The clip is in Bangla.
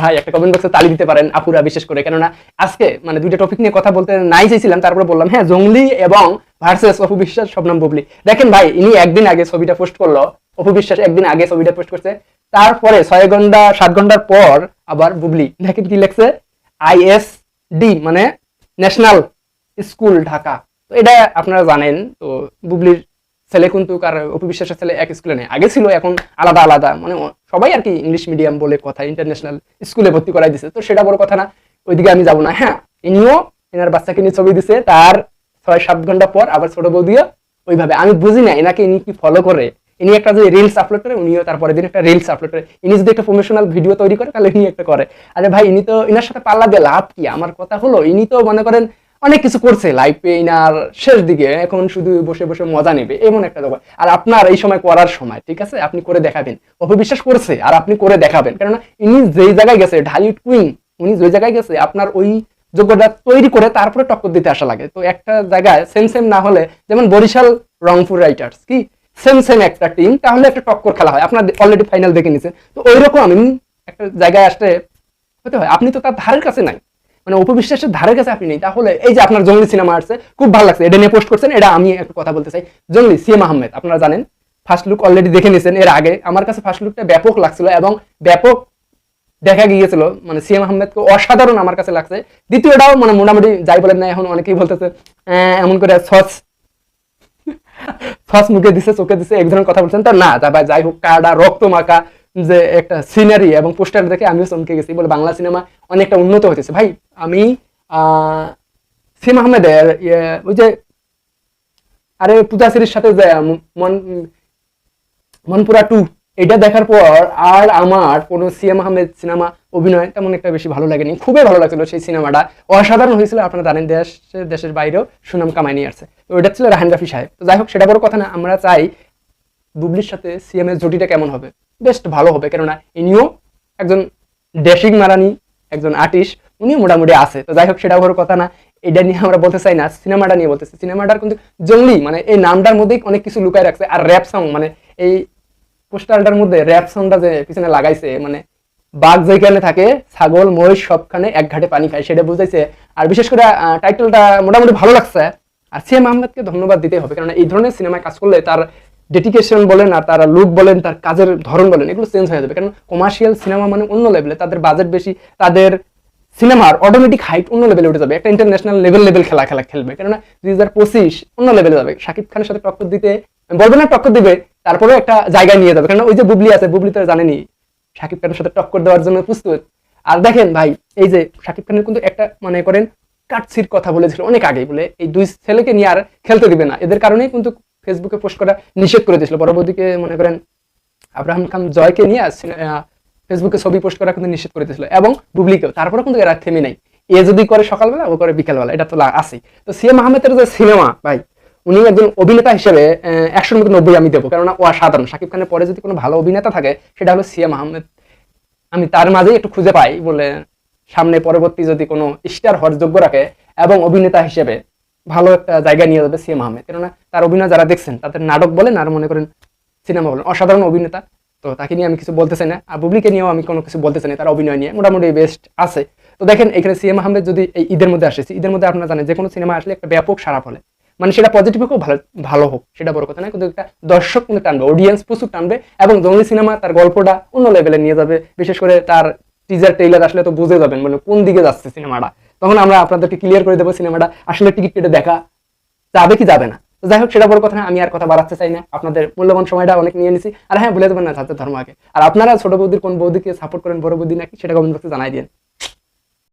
ভাই, একটা কমেন্ট বক্সে তালি দিতে পারেন আপুরা বিশেষ করে। কেননা আজকে মানে দুইটা টপিক নিয়ে কথা বলতে নাই চাইছিলাম, তারপরে বললাম হ্যাঁ জঙ্গলি এবং ভার্সেস অপু বিশ্বাস, শবনাম বুবলি। দেখেন ভাই, ইনি একদিন আগে ছবিটা পোস্ট করল, অপু বিশ্বাস একদিন আগে ছবিটা পোস্ট করছে, তারপরে ছয় ঘণ্টা, সাত ঘণ্টার পর আবার বুবলি। দেখেন কি লেখছে? আইএসডি মানে ন্যাশনাল স্কুল ঢাকা তো এটা আপনারা জানেন, তো বুবলির ছেলে কিন্তু কার অপু বিশ্বাসের ছেলে এক স্কুলে নেই। আগে ছিল এখন আলাদা আলাদা মানে সবাই আর কি ইংলিশ মিডিয়াম বলে কথা ইন্টারন্যাশনাল স্কুলে ভর্তি করাই দিছে। তো সেটা বড় কথা না, ওইদিকে আমি যাব না। হ্যাঁ ইনিও এনার বাচ্চাকে নিয়ে ছবি দিছে, তার ছয় সাত ঘণ্টা পর আবার ছোট বৌদিও ওইভাবে। আমি বুঝি না, এনাকে ইনি কি ফলো করে? ইনি একটা যে রিলস আপলোড করে, উনিও তারপরে দিন একটা রিলস আপলোড করে। ইনি যদি একটা প্রমোশনাল ভিডিও তৈরি করে, তাহলে ইনি একটা করে। আরে ভাই, ইনি তো ইনার সাথে পাল্লা দিয়ে লাভ কি? আমার কথা হলো, ইনি তো মনে করেন অনেক কিছু করছে লাইফে ইনার শেষ দিকে এখন শুধু বসে বসে মজা নেবে, এমন একটা ব্যাপার। আর আপনার এই সময় করার সময়, ঠিক আছে? আপনি করে দেখাবেন। অপবিশ্বাস করছে, আর আপনি করে দেখাবেন। কেননা ইনি যেই জায়গায় গেছে ঢালিউড কুইন উনি যে জায়গায় গেছে, আপনার ওই যোগ্যতা তৈরি করে তারপরে টক্কর দিতে আসা লাগে। তো একটা জায়গায় সেম সেম না হলে, যেমন বরিশাল রংপুর রাইটার্স কি? সেম সেম একটা টিম তাহলে একটা টক্কর খেলা হয়। আপনার অলরেডি ফাইনাল দেখে নিছে। তো ওই রকম একটা জায়গায় আসতে হতে হয়। আপনি তো তার ধারের কাছে নাই। মানে উপবিশ্বাসের ধারের কাছে আপনি নেই। তাহলে এই যে আপনার জঙ্গলি সিনেমা আসছে খুব ভালো লাগছে। এটা নিয়ে পোস্ট করছেন এটা আমি একটা কথা বলতে চাই। জঙ্গলি সিএম আহমেদ আপনারা জানেন ফার্স্ট লুক অলরেডি দেখে নিয়েছেন এর আগে। আমার কাছে ফার্স্ট লুকটা ব্যাপক লাগছিল এবং ব্যাপক দেখা গিয়েছিল। মানে সিএম আহমেদকে অসাধারণ আমার কাছে লাগছে। দ্বিতীয়টাও মানে মোটামুটি যাই বলেন না এখন অনেকেই বলতেছে "আহ, এমন করে সস সস মুখে দিছে চোখে দিছে এক ধরনের কথা বলছেন। তা না তা যাই হোক কাডা রক্ত মাখা যে একটা সিনারি এবং পোস্টার দেখে আমিও চমকে গেছি। বলে বাংলা সিনেমা অনেকটা উন্নত হতেছে ভাই আমি সিম আহমেদের ইয়ে, ওই যে আরে পূজাশ্রীর সাথে যে মন মনপুরা টু এটা দেখার পর আর আমার কোনো সিএম আহমেদ সিনেমা অভিনয় তেমন একটা বেশি ভালো লাগেনি। খুবই ভালো লাগছিল সেই সিনেমাটা অসাধারণ হয়েছিল আপনারা জানেন দেশ দেশের বাইরেও সুনাম কামাই নিয়ে আসছে। তো ওটা ছিল রাহান রাফি সাহেব। তো যাই হোক সেটা বড় কথা না আমরা চাই বুবলির সাথে সিএম এর জুটিটা কেমন হবে। বেশ ভালো হবে। কেননা ইনিও একজন ড্যাশিং মারানি, একজন আর্টিস্ট উনিও মোটামুটি আছে। তো যাই হোক, সেটা বড় কথা না। এটা নিয়ে আমরা বলতে চাই না, সিনেমাটা নিয়ে বলতেছি। সিনেমাটার কিন্তু জঙ্গলি মানে এই নামটার মধ্যেই অনেক কিছু লুকায় রাখছে। আর র্যাপ সং মানে এই পোস্টারটার মধ্যে র্যাপ সংটা যে পিছনে লাগাইছে মানে বাঘ যেখানে থাকে, ছাগল, মহিষ সবখানে এক ঘাটে পানি খায়, সেটা বুঝাইছে। আর বিশেষ করে টাইটেলটা মোটামুটি ভালো লাগছে। আর সিএম আহমেদকে ধন্যবাদ দিতে হবে। কারণ এই ধরনের সিনেমায় কাজ করলে তার ডেডিকেশন বলেন আর তার লুক বলেন, তার কাজের ধরন বলেন, এগুলো চেঞ্জ হয়ে যাবে। কারণ কমার্শিয়াল সিনেমা মানে অন্য লেভেলে তাদের বাজেট বেশি, তাদের সিনেমার অটোমেটিক হাইট অন্য লেভেলে উঠে যাবে। একটা ইন্টারন্যাশনাল লেভেল লেভেল খেলা খেলা খেলবে। কেননা দুই হাজার পঁচিশ অন্য লেভেলে যাবে। শাকিব খানের সাথে টক্কর দিতে, বলবে না টক্কর দিবে, তারপরেও একটা জায়গায় নিয়ে যাবে। কারণ ওই যে বুবলি আছে, বুবলি তো জানেনি, শাকিব খানের সাথে টক্কর দেওয়ার জন্য প্রস্তুত। আর দেখেন ভাই, এই যে শাকিব খানের কিন্তু একটা, মনে করেন, কাটছির কথা বলেছিল অনেক আগে বলে, এই দুই ছেলেকে নিয়ে আর খেলতে দিবে না। এদের কারণেই কিন্তু ফেসবুকে পোস্ট করা নিষেধ করে দিয়েছিল। পরবর্তীকে মনে করেন আব্রাহাম খান জয়কে নিয়ে ফেসবুকে ছবি পোস্ট করা কিন্তু নিষেধ করে দিয়েছিল এবং বুবলিকেও তারপরে কিন্তু এরা থেমে নাই। এ যদি করে সকালবেলা, ও করে বিকালবেলা। এটা তো আছেই। তো সিএম আহমেদের যে সিনেমা ভাই, উনি একজন অভিনেতা হিসেবে একশোর মধ্যে নব্বই আমি দেবো। কেননা ও সাধারণ শাকিব খানের পরে যদি কোনো ভালো অভিনেতা থাকে, সেটা হলো সিএম আহমেদ। আমি তার মাঝেই একটু খুঁজে পাই বলে সামনে পরবর্তী যদি কোনো স্টার হওয়ার যোগ্য রাখে এবং অভিনেতা হিসেবে ভালো একটা জায়গা নিয়ে যাবে সিএম আহমেদ। কেননা তার অভিনয় যারা দেখছেন, তাদের নাটক বলেন আর মনে করেন সিনেমা বলেন, অসাধারণ অভিনেতা। তো তাকে নিয়ে আমি কিছু বলতে চাই না। আর বুবলিকে নিয়েও আমি কোনো কিছু বলতে চাই না, তার অভিনয় নিয়ে। মোটামুটি বেস্ট আছে। তো দেখেন, এখানে সিএম আহমেদ যদি এই ঈদের মধ্যে আসে ঈদের মধ্যে আপনারা জানেন যে কোনো সিনেমা আসলে একটা ব্যাপক সারা ফলে। মানে সেটা পজিটিভ হোক, ভালো ভালো হোক, সেটা বড় কথা না। কিন্তু একটা দর্শক কিন্তু টানবে অডিয়েন্স প্রচুর টানবে এবং জঙ্গলি সিনেমা তার গল্পটা অন্য লেভেলে নিয়ে যাবে। বিশেষ করে তার টিজার ট্রেইলার আসলে তো বুঝে যাবেন মানে কোন দিকে যাচ্ছে সিনেমাটা তখন আমরা আপনাদেরকে ক্লিয়ার করে দেবো সিনেমাটা। আসলে টিকিট কেটে দেখা যাবে কি যাবে না। যাই হোক, সেটা বড় কথা না, আমি আর কথা বাড়াতে চাই না। আপনাদের মূল্যবান সময়টা অনেক নিয়ে নিছি। আর হ্যাঁ বলে দেবেন না যাতে ধর্ম আগে। আর আপনারা ছোট বৌদির কোন বৌদিকে সাপোর্ট করেন, বড় বৌদি নাকি সেটা কমেন্ট বক্সে জানাই দিন।